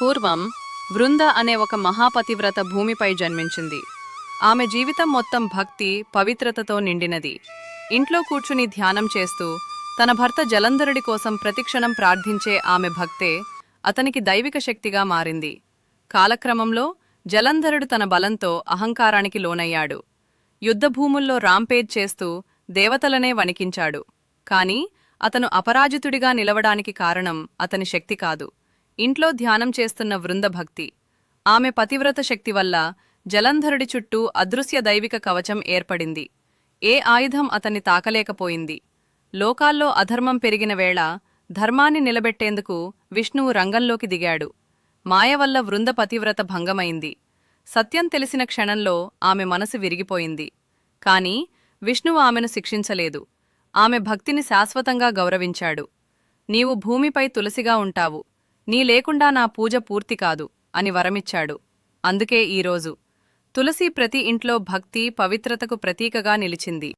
పూర్వం వృంద అనే ఒక మహాపతివ్రత భూమిపై జన్మించింది. ఆమె జీవితం మొత్తం భక్తి పవిత్రతతో నిండినది. ఇంట్లో కూర్చుని ధ్యానం చేస్తూ తన భర్త జలంధరుడి కోసం ప్రతిక్షణం ప్రార్థించే ఆమె భక్తే అతనికి దైవిక శక్తిగా మారింది. కాలక్రమంలో జలంధరుడు తన బలంతో అహంకారానికి లోనయ్యాడు. యుద్ధభూముల్లో రాంపేజ్ చేస్తూ దేవతలనే వణికించాడు. కాని అతను అపరాజితుడిగా నిలవడానికి కారణం అతని శక్తి కాదు. ఇంట్లో ధ్యానం చేస్తున్న వృందభక్తి ఆమె పతివ్రత శక్తి వల్ల జలంధరుడి చుట్టూ అదృశ్య దైవిక కవచం ఏర్పడింది. ఏ ఆయుధం అతన్ని తాకలేకపోయింది. లోకాల్లో అధర్మం పెరిగిన వేళ ధర్మాన్ని నిలబెట్టేందుకు విష్ణువు రంగంలోకి దిగాడు. మాయ వల్ల వృంద పతివ్రత భంగమైంది. సత్యం తెలిసిన క్షణంలో ఆమె మనసు విరిగిపోయింది. కాని విష్ణువు ఆమెను శిక్షించలేదు. ఆమె భక్తిని శాశ్వతంగా గౌరవించాడు. నీవు భూమిపై తులసిగా ఉంటావు. నీ లేకుండా నా పూజ పూర్తి కాదు అని వరమిచ్చాడు. అందుకే ఈరోజు తులసి ప్రతి ఇంట్లో భక్తి పవిత్రతకు ప్రతీకగా నిలిచింది.